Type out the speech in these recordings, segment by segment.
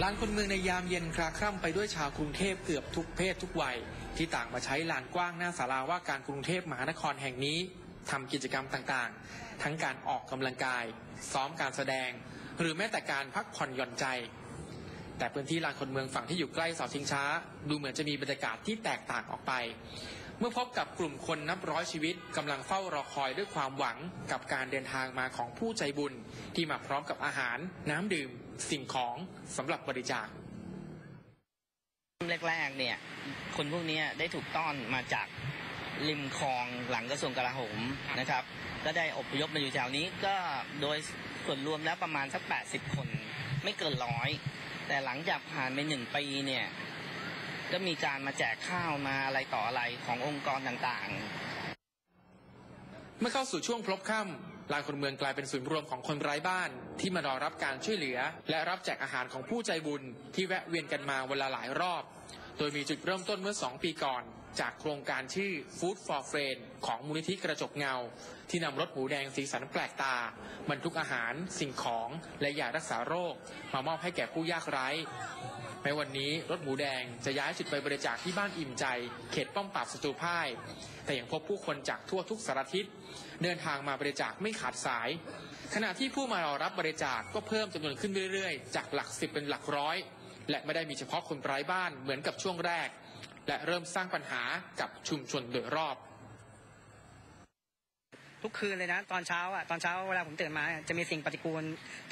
ลานคนเมืองในยามเย็นคลาคร่ำไปด้วยชาวกรุงเทพเกือบทุกเพศทุกวัย ที่ต่างมาใช้ลานกว้างหน้าศาลาว่าการกรุงเทพมหานครแห่งนี้ทำกิจกรรมต่างๆ ทั้งการออกกำลังกาย ซ้อมการแสดง หรือแม้แต่การพักผ่อนหย่อนใจ แต่พื้นที่ลานคนเมืองฝั่งที่อยู่ใกล้เสาชิงช้า ดูเหมือนจะมีบรรยากาศที่แตกต่างออกไป เมื่อพบกับกลุ่มคนนับร้อยชีวิตกำลังเฝ้ารอคอยด้วยความหวังกับการเดินทางมาของผู้ใจบุญ ที่มาพร้อมกับอาหาร น้ำดื่ม สิ่งของสำหรับบริจาคแรกๆเนี่ยคนพวกนี้ได้ถูกต้อนมาจากริมคลองหลังกระทรวงกลาโหมนะครับ ก็ได้อพยพมาอยู่แถวนี้ก็โดยส่วนรวมแล้วประมาณสัก 80 คนไม่เกินร้อยแต่หลังจากผ่านไปหนึ่งปีเนี่ย ก็มีการมาแจกข้าวมาอะไรต่ออะไรขององค์กรต่างๆ เมื่อเข้าสู่ช่วงพลบค่ำลานคนเมืองกลายเป็นศูนย์รวมของคนไร้บ้าน ที่มารอรับการช่วยเหลือ และรับแจกอาหารของผู้ใจบุญที่แวะเวียนกันมาเวลาหลายรอบ โดยมีจุดเริ่มต้นเมื่อ 2 ปีก่อน จากโครงการชื่อ Food for Friend ของมูลนิธิกระจกเงา ที่นำรถหมูแดงสีสันแปลกตา บรรทุกอาหาร สิ่งของ และยารักษาโรค มามอบให้แก่ผู้ยากไร้ แม้วันนี้รถหมูแดงจะย้ายจุดไปบริจาคที่บ้านอิ่มใจ เขตป้อมปราบศัตรูพ่าย แต่ยังพบผู้คนจากทั่วทุกสารทิศเดินทางมาบริจาคไม่ขาดสาย ขณะที่ผู้มารอรับบริจาคก็เพิ่มจำนวนขึ้นเรื่อยๆ จากหลักสิบเป็นหลักร้อย และไม่ได้มีเฉพาะคนไร้บ้านเหมือนกับช่วงแรก และเริ่มสร้างปัญหากับชุมชนโดยรอบ ทุกคืนเลยนะ ตอนเช้าอะตอนเช้าเวลาผมตื่นมาจะมีสิ่งปฏิกูล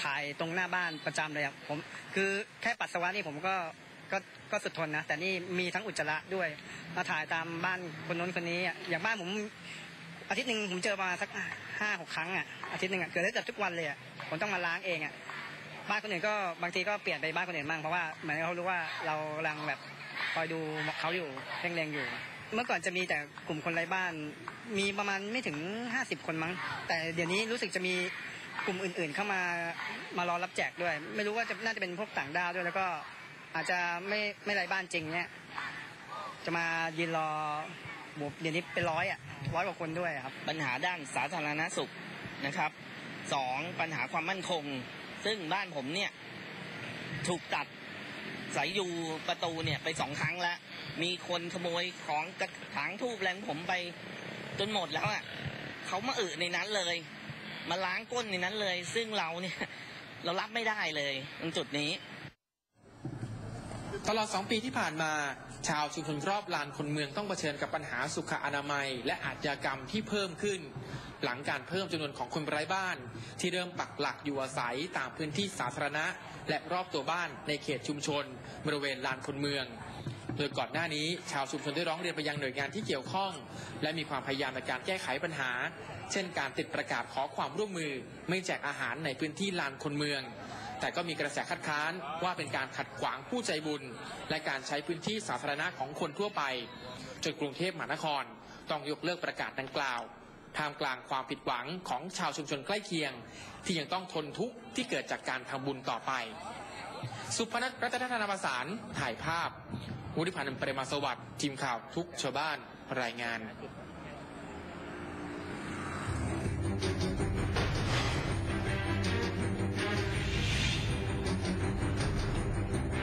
ถ่ายตรงหน้าบ้านประจำเลยอะผมคือแค่ปัสสาวะนี่ผมก็ก็ก็สุดทนนะ แต่นี่มีทั้งอุจจาระด้วยมาถ่ายตามบ้านคนนู้นคนนี้อะอย่างบ้านผมอาทิตย์หนึ่งผมเจอมาสักห้าหกครั้งอะอาทิตย์หนึ่งอะเกิดได้จับทุกวันเลยอะผมต้องมาล้างเองอะบ้านคนอื่นก็บางทีก็เปลี่ยนไปบ้านคนอื่นบ้างเพราะว่าเหมือนเขารู้ว่าเรากำลังแบบคอยดูเขาอยู่เร่งๆอยู่ เมื่อก่อนจะมีแต่กลุ่มคนไร้บ้าน มีประมาณไม่ถึง 50 คนมั้ง แต่เดี๋ยวนี้รู้สึกจะมีกลุ่มอื่น ๆ เข้ามามารอรับแจกด้วย ไม่รู้ว่าจะน่าจะเป็นพวกต่างด้าวด้วย แล้วก็อาจจะไม่ไม่ไร้บ้านจริงเนี่ยจะมายืนรอบเดี๋ยวนี้เป็นร้อยอะร้อยกว่าคนด้วยครับ ปัญหาด้านสาธารณสุขนะครับสองปัญหาความมั่นคง ซึ่งบ้านผมเนี่ยถูกตัด สายยูประตูเนี่ยไปสองครั้งแล้ว มีคนขโมยของกระถางทูบแรงผมไปจนหมดแล้วอะเขามาอึในนั้นเลย มาล้างก้นในนั้นเลย ซึ่งเราเนี่ย เรารับไม่ได้เลยตรงจุดนี้ ตลอด2ปีที่ผ่านมาชาวชุมชนรอบลานคนเมืองต้องเผชิญกับปัญหาสุขอนามัย และอาชญากรรมที่เพิ่มขึ้น หลังการเพิ่มจำนวนของคนไร้บ้าน ที่เริ่มปักหลักอยู่อาศัยตามพื้นที่สาธารณะ และรอบตัวบ้านในเขตชุมชน บริเวณลานคนเมืองโดยก่อนหน้านี้ชาวชุมชนได้ร้องเรียนไปยังหน่วยงานที่เกี่ยวข้อง และมีความพยายามในการแก้ไขปัญหา เช่นการติดประกาศขอความร่วมมือ ไม่แจกอาหารในพื้นที่ลานคนเมือง แต่ก็มีกระแสคัดค้านว่าเป็นการขัดขวางผู้ใจบุญ และการใช้พื้นที่สาธารณะของคนทั่วไป จนกรุงเทพมหานคร ต้องยกเลิกประกาศดังกล่าว ท่ามกลางความผิดหวังของชาวชุมชนใกล้เคียง ที่ยังต้องทนทุกข์ที่เกิดจากการทำบุญต่อไป สุพนัทรัตนธนาประสานถ่ายภาพวุฒิพันธ์เปรมาสวัสดิ์ทีมข่าวทุกชาวบ้านรายงาน